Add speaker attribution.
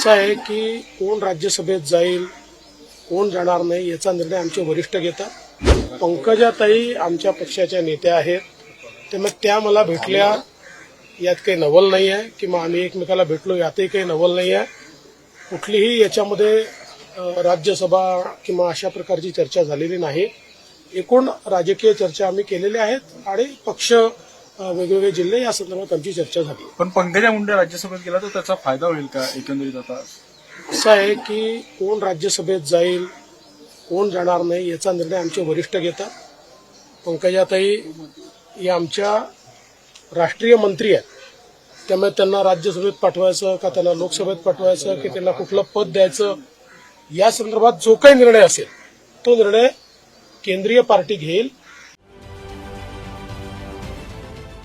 Speaker 1: असं आहे की कोण राज्यसभेत जाईल कोण जाणार नाही याचा निर्णय आमचे वरिष्ठ घेतात. पंकजाताई आमच्या पक्षाच्या नेत्या आहेत. त्यामुळे त्या मला भेटल्या. यात काही नवल नाही आहे किंवा आम्ही एकमेकाला भेटलो यातही काही नवल नाही आहे. कुठलीही याच्यामध्ये राज्यसभा किंवा अशा प्रकारची चर्चा झालेली नाही. एकूण राजकीय चर्चा आम्ही केलेल्या आहेत आणि पक्ष वेगवेगळे जिल्हे या संदर्भात आमची चर्चा झाली.
Speaker 2: पण पंकजा मुंडे राज्यसभेत गेला तर त्याचा फायदा होईल का एकंदरीत आता?
Speaker 1: असं आहे की कोण राज्यसभेत जाईल कोण जाणार नाही याचा निर्णय आमचे वरिष्ठ घेतात. पंकजाताई या आमच्या राष्ट्रीय मंत्री आहेत. त्यामुळे त्यांना राज्यसभेत पाठवायचं का त्यांना लोकसभेत पाठवायचं की त्यांना कुठलं पद द्यायचं या संदर्भात जो काही निर्णय असेल तो निर्णय केंद्रीय पार्टी घेईल.